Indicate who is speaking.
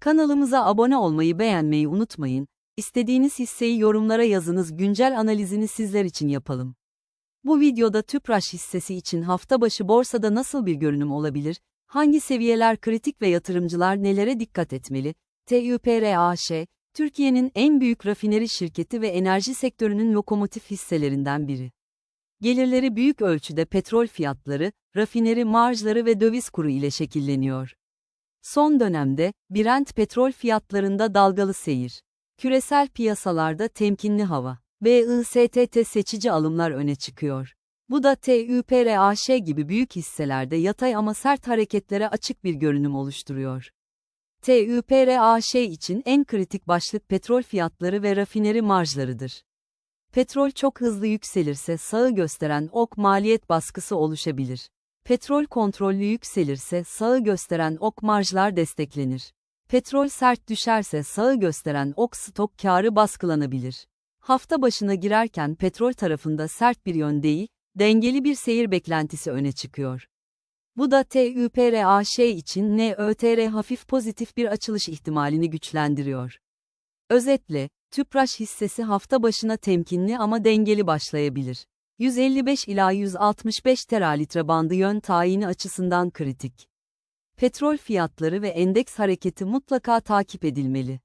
Speaker 1: Kanalımıza abone olmayı beğenmeyi unutmayın. İstediğiniz hisseyi yorumlara yazınız güncel analizini sizler için yapalım. Bu videoda Tüpraş hissesi için hafta başı borsada nasıl bir görünüm olabilir? Hangi seviyeler kritik ve yatırımcılar nelere dikkat etmeli? TÜPRAŞ, Türkiye'nin en büyük rafineri şirketi ve enerji sektörünün lokomotif hisselerinden biri. Gelirleri büyük ölçüde petrol fiyatları, rafineri marjları ve döviz kuru ile şekilleniyor. Son dönemde, Brent petrol fiyatlarında dalgalı seyir. Küresel piyasalarda temkinli hava. BISTT seçici alımlar öne çıkıyor. Bu da TÜPRAŞ gibi büyük hisselerde yatay ama sert hareketlere açık bir görünüm oluşturuyor. TÜPRAŞ için en kritik başlık petrol fiyatları ve rafineri marjlarıdır. Petrol çok hızlı yükselirse sağı gösteren ok maliyet baskısı oluşabilir. Petrol kontrollü yükselirse sağı gösteren ok marjlar desteklenir. Petrol sert düşerse sağı gösteren ok stok karı baskılanabilir. Hafta başına girerken petrol tarafında sert bir yön değil, dengeli bir seyir beklentisi öne çıkıyor. Bu da TÜPRAŞ için NÖTR hafif pozitif bir açılış ihtimalini güçlendiriyor. Özetle, Tüpraş hissesi hafta başına temkinli ama dengeli başlayabilir. 155 ila 165 teralitre bandı yön tayini açısından kritik. Petrol fiyatları ve endeks hareketi mutlaka takip edilmeli.